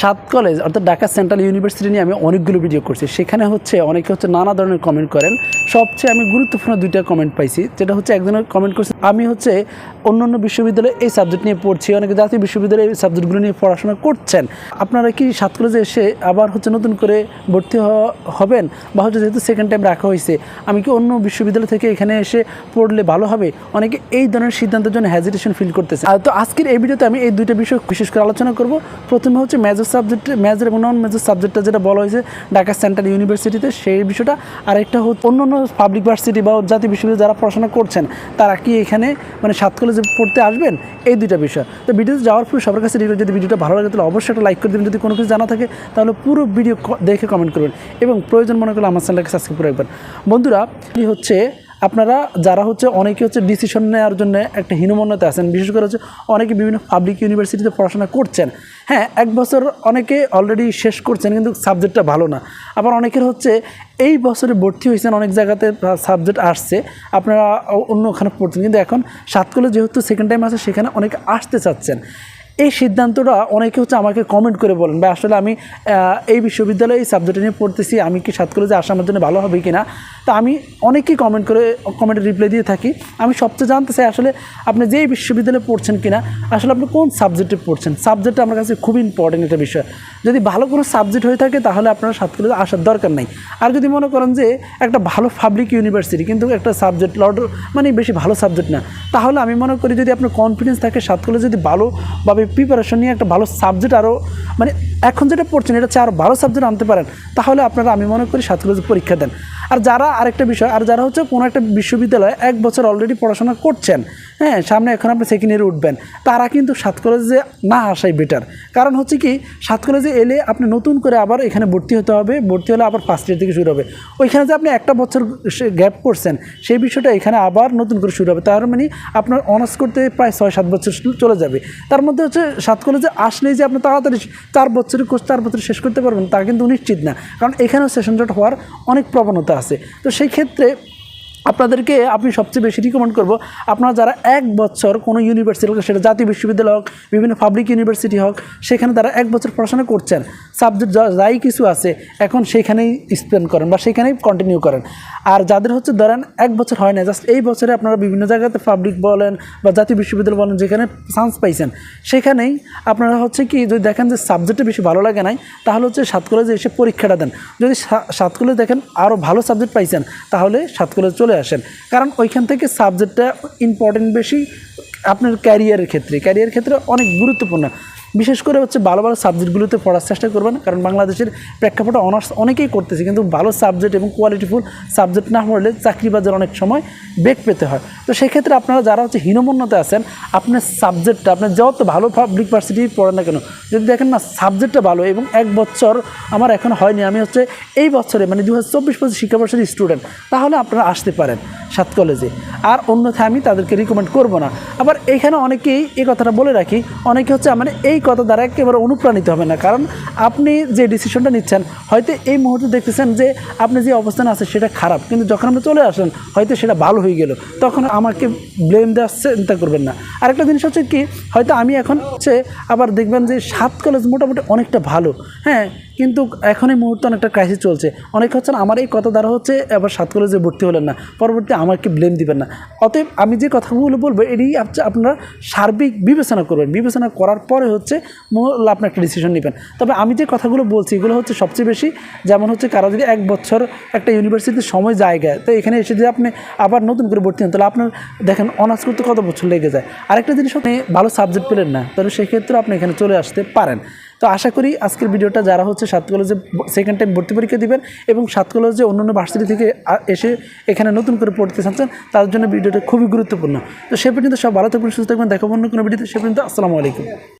সাত কলেজ অর্থাৎ Dhaka central university নিয়ে আমি অনেকগুলো ভিডিও করছি। সেখানে হচ্ছে অনেকে হচ্ছে নানা ধরনের কমেন্ট করেন। সবচেয়ে আমি গুরুত্বপূর্ণ দুইটা কমেন্ট পাইছি, যেটা হচ্ছে একজনের কমেন্ট করছে, আমি হচ্ছে অন্য অন্য বিশ্ববিদ্যালয়ে এই সাবজেক্ট নিয়ে পড়ছি, অনেকে জাতীয় বিশ্ববিদ্যালয়ে এই সাবজেক্টগুলো নিয়ে পড়াশোনা করছেন। আপনারা কি সাত কলেজে এসে আবার হচ্ছে নতুন করে ভর্তি হবেন? বা হচ্ছে যেহেতু সেকেন্ড টাইম রাখা হয়েছে আমি কি অন্য বিশ্ববিদ্যালয় থেকে এখানে এসে পড়লে ভালো হবে? অনেকে এই ধরনের সিদ্ধান্তের জন্য হ্যাজিটেশন ফিল করতেছে। তো আজকের এই ভিডিওতে আমি এই দুইটা বিষয় বিশেষ করে আলোচনা করব। প্রথমে হচ্ছে সাবজেক্ট মেজর এবং নন মেজর সাবজেক্টটা যেটা বলা হয়েছে ঢাকা সেন্ট্রাল ইউনিভার্সিটিতে সেই বিষয়টা আর একটা হচ্ছে অন্য অন্য পাবলিক ভার্সিটি বা জাতীয় বিশ্ববিদ্যালয়ে যারা পড়াশোনা করছেন, তারা কি এখানে মানে সাত কলেজে পড়তে আসবেন? এই দুইটা বিষয়। তো ভিডিওতে যাওয়ার পর সবার কাছে যদি ভিডিওটা ভালো লাগে, তাহলে অবশ্যই একটা লাইক করে দেবেন। যদি কোনো কিছু জানা থাকে, তাহলে পুরো ভিডিও দেখে কমেন্ট করবেন। এবং প্রয়োজন মনে করলে আমার চ্যানেলকে সাবস্ক্রাইব করে রাখবেন। বন্ধুরা হচ্ছে আপনারা যারা হচ্ছে অনেকে হচ্ছে ডিসিশন নেওয়ার জন্য একটা হীনমন্যতা আছেন, বিশেষ করে হচ্ছে অনেকে বিভিন্ন পাবলিক ইউনিভার্সিটিতে পড়াশোনা করছেন। হ্যাঁ এক বছর অনেকে অলরেডি শেষ করছেন, কিন্তু সাবজেক্টটা ভালো না। আবার অনেকের হচ্ছে এই বছরে ভর্তি হয়েছেন, অনেক জায়গাতে সাবজেক্ট আসছে, আপনারা অন্য ওখানে পড়ছেন। কিন্তু এখন সাত কলেজ যেহেতু সেকেন্ড টাইম আছে, সেখানে অনেকে আসতে চাচ্ছেন। এই সিদ্ধান্তটা অনেকে হচ্ছে আমাকে কমেন্ট করে বলেন বা আসলে আমি এই বিশ্ববিদ্যালয়ে এই সাবজেক্ট নিয়ে পড়তেছি, আমি কি সাত কলেজে আসা আমার জন্য ভালো হবে কি না তা আমি অনেকেই কমেন্ট করে কমেন্টে রিপ্লাই দিয়ে থাকি। আমি সবচেয়ে জানতে চাই আসলে আপনি যেই বিশ্ববিদ্যালয়ে পড়ছেন কিনা, আসলে আপনি কোন সাবজেক্টে পড়ছেন? সাবজেক্টটা আমার কাছে খুব ইম্পর্টেন্ট একটা বিষয়। যদি ভালো কোনো সাবজেক্ট হয়ে থাকে, তাহলে আপনার সাত কলেজে আসার দরকার নাই। আর যদি মনে করেন যে একটা ভালো পাবলিক ইউনিভার্সিটি কিন্তু একটা সাবজেক্ট লড মানে বেশি ভালো সাবজেক্ট না, তাহলে আমি মনে করি যদি আপনার কনফিডেন্স থাকে সাত কলেজে যদি ভালোভাবে প্রিপারেশন নিয়ে একটা ভালো সাবজেক্ট আরও মানে এখন যেটা পড়ছেন, এটা হচ্ছে আরও ভালো সাবজেক্ট আনতে পারেন, তাহলে আপনারা আমি মনে করি সাত কলেজে পরীক্ষা দেন। আর যারা আরেকটা বিষয় আর যারা হচ্ছে কোনো একটা বিশ্ববিদ্যালয়ে এক বছর অলরেডি পড়াশোনা করছেন হ্যাঁ সামনে এখন আপনি সেকেন্ড ইয়ারে উঠবেন। তারা কিন্তু সাত কলেজে না আসাই বেটার কারণ হচ্ছে কি, সাত কলেজে এলে আপনি নতুন করে আবার এখানে ভর্তি হতে হবে, ভর্তি হলে আবার ফার্স্ট ইয়ার থেকে শুরু হবে। ওইখানে যে আপনি একটা বছর গ্যাপ করছেন, সেই বিষয়টা এখানে আবার নতুন করে শুরু হবে। তার মানে আপনার অনার্স করতে প্রায় ছয়, সাত বছর চলে যাবে। তার মধ্যে হচ্ছে সাত কলেজে আসলেই যে আপনি তাড়াতাড়ি চার বছরের কোর্স চার বছর শেষ করতে পারবেন, তা কিন্তু নিশ্চিত না। কারণ এখানেও সেশন জট হওয়ার অনেক প্রবণতা আছে। তো সেই ক্ষেত্রে আপনাদেরকে আমি সবচেয়ে বেশি রিকমেন্ড করব, আপনারা যারা এক বছর কোনো ইউনিভার্সিটি হোক, সেটা জাতীয় বিশ্ববিদ্যালয় হোক, বিভিন্ন পাবলিক ইউনিভার্সিটি হোক, সেখানে তারা এক বছর পড়াশোনা করছেন সাবজেক্ট যাই কিছু আছে, এখন সেখানেই স্পেন্ড করেন বা সেখানেই কন্টিনিউ করেন। আর যাদের হচ্ছে ধরেন এক বছর হয় না জাস্ট এই বছরে আপনারা বিভিন্ন জায়গাতে পাবলিক বলেন বা জাতীয় বিশ্ববিদ্যালয় বলেন, যেখানে চান্স পাইছেন, সেখানেই আপনারা হচ্ছে কি, যদি দেখেন যে সাবজেক্টে বেশি ভালো লাগে নাই, তাহলে হচ্ছে সাত কলেজে এসে পরীক্ষাটা দেন। যদি সাত কলেজ দেখেন আরও ভালো সাবজেক্ট পাইছেন, তাহলে সাত কলেজ চলে আসেন। কারণ ওইখান থেকে সাবজেক্টটা ইম্পর্টেন্ট বেশি আপনার ক্যারিয়ারের ক্ষেত্রে। ক্যারিয়ার ক্ষেত্রে অনেক গুরুত্বপূর্ণ। বিশেষ করে হচ্ছে ভালো ভালো সাবজেক্টগুলোতে পড়ার চেষ্টা করবেন, কারণ বাংলাদেশের প্রেক্ষাপটে অনার্স অনেকেই করতেছে, কিন্তু ভালো সাবজেক্ট এবং কোয়ালিটিফুল সাবজেক্ট না পড়লে চাকরি বাজার অনেক সময় বেগ পেতে হয়। তো সেক্ষেত্রে আপনারা যারা হচ্ছে হীনমন্যতে আছেন, আপনার সাবজেক্টটা আপনার যত ভালো পাবলিক ভার্সিটি পড়েন না কেন, যদি দেখেন না সাবজেক্টটা ভালো এবং এক বছর আমার এখন হয়নি, আমি হচ্ছে এই বছরে মানে দু হাজার চব্বিশ পঁচিশ শিক্ষাবর্ষের স্টুডেন্ট তাহলে আপনারা আসতে পারেন সাত কলেজে আর অন্যথায় আমি তাদেরকে রিকমেন্ড করব না। আবার এইখানে অনেকেই এই কথাটা বলে রাখি, অনেকে হচ্ছে মানে এই কথা দ্বারা একেবারে অনুপ্রাণিত হবে না। কারণ আপনি যে ডিসিশনটা নিচ্ছেন, হয়তো এই মুহূর্তে দেখতেছেন যে আপনি যে অবস্থানে আছে সেটা খারাপ। কিন্তু যখন আপনি চলে আসেন, হয়তো সেটা ভালো হয়ে গেল। তখন আমাকে ব্লেম দেওয়ার চিন্তা করবেন না। আরেকটা জিনিস হচ্ছে কি, হয়তো আমি এখন হচ্ছে আবার দেখবেন যে সাত কলেজ মোটামুটি অনেকটা ভালো। হ্যাঁ কিন্তু এখন এই মুহূর্তে অনেকটা ক্রাইসিস চলছে। অনেক হচ্ছে না, আমার এই কথা দ্বারা হচ্ছে এবার সাত কলেজে ভর্তি হলেন না। পরবর্তী আমাকে ব্লেম দিবেন না। অতএব আমি যে কথাগুলো বলব এটি আপনারা সার্বিক বিবেচনা করবেন। বিবেচনা করার পরে হচ্ছে আপনি একটা ডিসিশন নেবেন। তবে আমি যে কথাগুলো বলছি এগুলো হচ্ছে সবচেয়ে বেশি যেমন হচ্ছে কারও যদি এক বছর একটা ইউনিভার্সিটির সময় জায়গায় তো এখানে এসে যদি আপনি আবার নতুন করে ভর্তি হন তাহলে আপনার দেখেন অনার্স করতে কত বছর লেগে যায়। আরেকটা জিনিস আপনি ভালো সাবজেক্ট পেলেন না তাহলে সেক্ষেত্রে আপনি এখানে চলে আসতে পারেন। তো আশা করি আজকের ভিডিওটা যারা হচ্ছে সাত কলেজে সেকেন্ড টাইম ভর্তি পরীক্ষা দেবেন এবং সাত কলেজে অন্য অন্য ভার্সিটি থেকে এসে এখানে নতুন করে পড়তে চাচ্ছেন তাদের জন্য ভিডিওটা খুবই গুরুত্বপূর্ণ। তো সে পর্যন্ত সব ভালো থাকবেন, সুস্থ থাকবেন, দেখো অন্য কোনো ভিডিওতে, সে পর্যন্ত আসসালামু আলাইকুম।